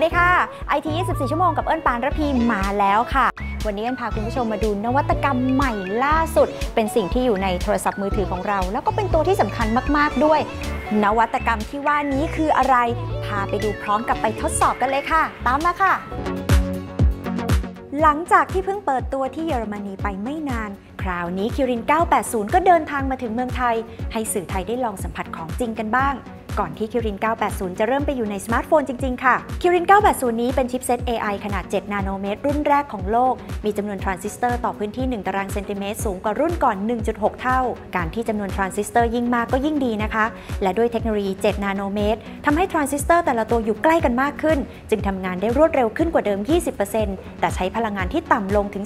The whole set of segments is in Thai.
สดีค่ะ IT 24 ชั่วโมงกับเอิญปานระพีมาแล้วค่ะ วันนี้เอิญพาคุณผู้ชมมาดูนวัตกรรมใหม่ล่าสุด เป็นสิ่งที่อยู่ในโทรศัพท์มือถือของเรา แล้วก็เป็นตัวที่สำคัญมาก ๆ ด้วย นวัตกรรมที่ว่านี้คืออะไร พาไปดูพร้อมกับไปทดสอบกันเลยค่ะ ตามมาค่ะ หลังจากที่เพิ่งเปิดตัวที่เยอรมนีไปไม่นาน คราวนี้คิริน 980 ก็เดินทางมาถึงเมืองไทย ให้สื่อไทยได้ลองสัมผัสของจริงกันบ้าง ก่อนที่คิริน980 จะเริ่มไปอยู่ในสมาร์ทโฟนจริง ๆ ค่ะคิริน980 นี้เป็นชิปเซต AI ขนาด 7 นาโนเมตร รุ่นแรกของโลก มีจำนวนทรานซิสเตอร์ต่อพื้นที่ 1 ตารางเซนติเมตร สูงกว่ารุ่นก่อน 1.6 เท่า การที่จำนวนทรานซิสเตอร์ยิ่งมากก็ยิ่งดีนะคะ และด้วยเทคโนโลยี 7 นาโนเมตรทำให้ทรานซิสเตอร์แต่ละตัวอยู่ใกล้กันมากขึ้น จึงทำงานได้รวดเร็วขึ้นกว่าเดิม 20%แต่ใช้พลังงานที่ต่ำลงถึง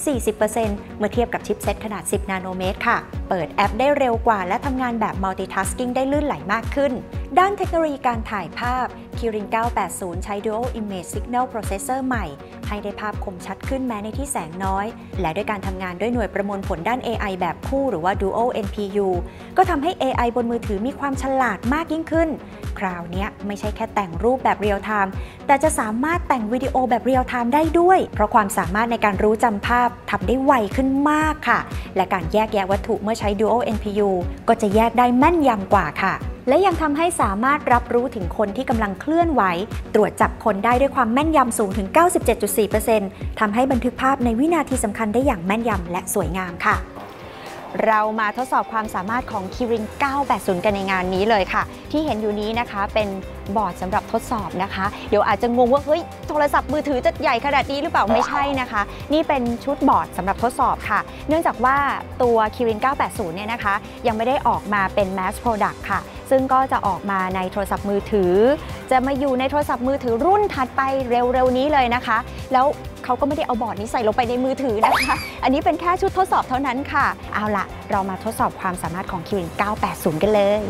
40%เมื่อเทียบกับชิปเซตขนาด 10 นาโนเมตรค่ะเปิดแอปได้เร็วกว่า และทำงานแบบ multitasking ได้ลื่นไหลมากขึ้น ด้านเทคโนโลยีการถ่ายภาพ Kirin 980 ใช้ Dual Image Signal Processor ใหม่ ให้ได้ภาพคมชัดขึ้นแม้ในที่แสงน้อย และด้วยการทำงานด้วยหน่วยประมวลผลด้าน AI แบบคู่หรือว่า Dual NPU ก็ทำให้ AI บนมือถือมีความฉลาดมากยิ่งขึ้น คราวนี้ไม่ใช่แค่แต่งรูปแบบเรียลไทม์แต่จะสามารถแต่งวิดีโอแบบเรียลไทม์ได้ด้วย เพราะความสามารถในการรู้จำภาพทำได้ไวขึ้นมากค่ะ และการแยกแยะวัตถุเมื่อใช้ Dual NPU ก็จะแยกได้แม่นยำกว่าค่ะและยังทำให้สามารถรับรู้ถึงคนที่กำลังเคลื่อนไหว ตรวจจับคนได้ด้วยความแม่นยำสูงถึง 97.4%ทำให้บันทึกภาพในวินาทีสำคัญได้อย่างแม่นยำและสวยงามค่ะ เรามาทดสอบความสามารถของ Kirin 980 กันในงานนี้เลยค่ะ ที่เห็นอยู่นี้นะคะเป็นบอร์ดสำหรับทดสอบนะคะ เดี๋ยวอาจจะงงว่า เฮ้ย โทรศัพท์มือถือจะใหญ่ขนาดนี้หรือเปล่าไม่ใช่นะคะ นี่เป็นชุดบอร์ดสำหรับทดสอบค่ะ เนื่องจากว่าตัว Kirin 980 เนี่ยนะคะ ยังไม่ได้ออกมาเป็น mass product ค่ะ ซึ่งก็จะออกมาในโทรศัพท์มือถือ จะมาอยู่ในโทรศัพท์มือถือรุ่นถัดไปเร็วๆนี้เลยนะคะ แล้วเขาก็ไม่ได้เอาบอร์ดนี้ใส่ลงไปในมือถือนะคะ อันนี้เป็นแค่ชุดทดสอบเท่านั้นค่ะ เอาล่ะ เรามาทดสอบความสามารถของ Kirin 980 กันเลย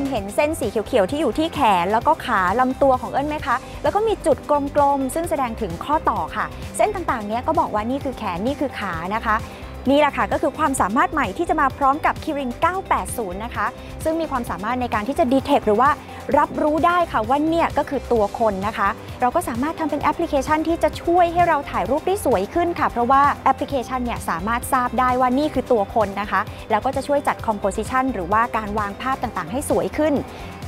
มเห็นเส้นสีเขียวๆที่อยู่ที่แขน แล้วก็ขาลำตัวของเอิญไหมคะ แล้วก็มีจุดกลมๆ ซึ่งแสดงถึงข้อต่อค่ะ เส้นต่างๆ เนี้ยก็บอกว่านี่คือแขนนี่คือขานะคะนี่แหละค่ะก็คือความสามารถใหม่ที่จะมาพร้อมกับ Kirin 980 นะคะ ซึ่งมีความสามารถในการที่จะดีเทคหรือว่ารับรู้ได้ค่ะว่าเนี่ยก็คือตัวคนนะคะ เราก็สามารถทำเป็นแอปพลิเคชันที่จะช่วยให้เราถ่ายรูปได้สวยขึ้นค่ะ เพราะว่าแอปพลิเคชันเนี่ยสามารถทราบได้ว่านี่คือตัวคนนะคะ แล้วก็จะช่วยจัด composition หรือว่าการวางภาพต่างๆ ให้สวยขึ้น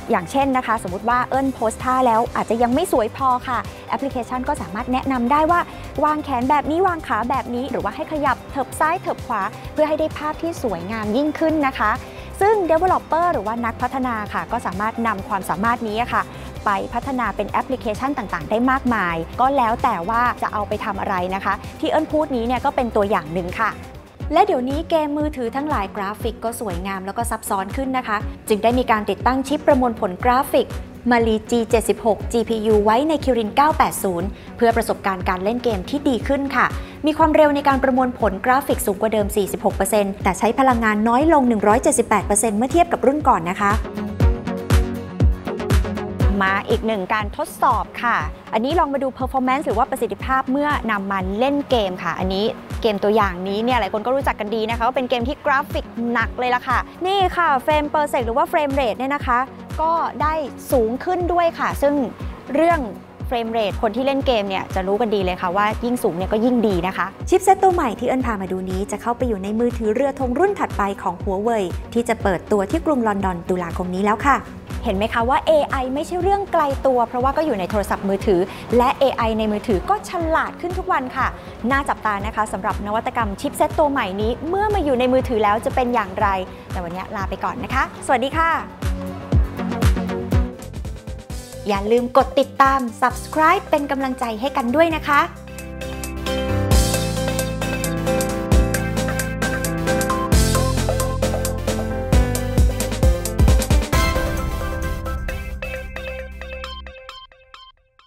อย่างเช่นนะคะ สมมติว่าเอิญโพสท่าแล้วอาจจะยังไม่สวยพอค่ะ แอปพลิเคชันก็สามารถแนะนำได้ว่าวางแขนแบบนี้วางขาแบบนี้ หรือว่าให้ขยับเถิบซ้ายเถิบขวา เพื่อให้ได้ภาพที่สวยงามยิ่งขึ้นนะคะ ซึ่ง Developer หรือว่านักพัฒนาค่ะ ก็สามารถนำความสามารถนี้ค่ะ ไปพัฒนาเป็นแอปพลิเคชันต่างๆ ได้มากมาย ก็แล้วแต่ว่าจะเอาไปทำอะไรนะคะ ที่เอิญพูดนี้เนี่ยก็เป็นตัวอย่างหนึ่งค่ะและเดี๋ยวนี้เกมมือถือทั้งหลายกราฟิกก็สวยงามแล้วก็ซับซ้อนขึ้นนะคะ จึงได้มีการติดตั้งชิปประมวลผลกราฟิก Mali G76 GPU ไว้ใน Kirin 980 เพื่อประสบการณ์การเล่นเกมที่ดีขึ้นค่ะ มีความเร็วในการประมวลผลกราฟิกสูงกว่าเดิม 46%แต่ใช้พลังงานน้อยลง 178%เมื่อเทียบกับรุ่นก่อนนะคะ มาอีกหนึ่งการทดสอบค่ะ อันนี้ลองมาดู performance หรือว่าประสิทธิภาพเมื่อนำมาเล่นเกมค่ะ อันนี้เกมตัวอย่างนี้เนี่ยหลายคนก็รู้จักกันดีนะคะว่าเป็นเกมที่กราฟิกหนักเลยล่ะค่ะ นี่ค่ะเฟรมเปอร์เซกหรือว่าเฟรมเรทเนี่ยนะคะ ก็ได้สูงขึ้นด้วยค่ะ ซึ่งเรื่องเฟรมเรทคนที่เล่นเกมเนี่ยจะรู้กันดีเลยค่ะว่ายิ่งสูงเนี่ยก็ยิ่งดีนะคะ ชิปเซตตัวใหม่ที่เอิญพามาดูนี้จะเข้าไปอยู่ในมือถือเรือธงรุ่นถัดไปของหัวเว่ยที่จะเปิดตัวที่กรุงลอนดอนตุลาคมนี้แล้วค่ะ เห็นไหมคะว่า AI ไม่ใช่เรื่องไกลตัว เพราะว่าก็อยู่ในโทรศัพท์มือถือ และ AI ในมือถือก็ฉลาดขึ้นทุกวันค่ะ น่าจับตานะคะสำหรับนวัตกรรมชิปเซตตัวใหม่นี้ เมื่อมาอยู่ในมือถือแล้วจะเป็นอย่างไร แต่วันนี้ลาไปก่อนนะคะ สวัสดีค่ะ อย่าลืมกดติดตาม subscribe เป็นกำลังใจให้กันด้วยนะคะ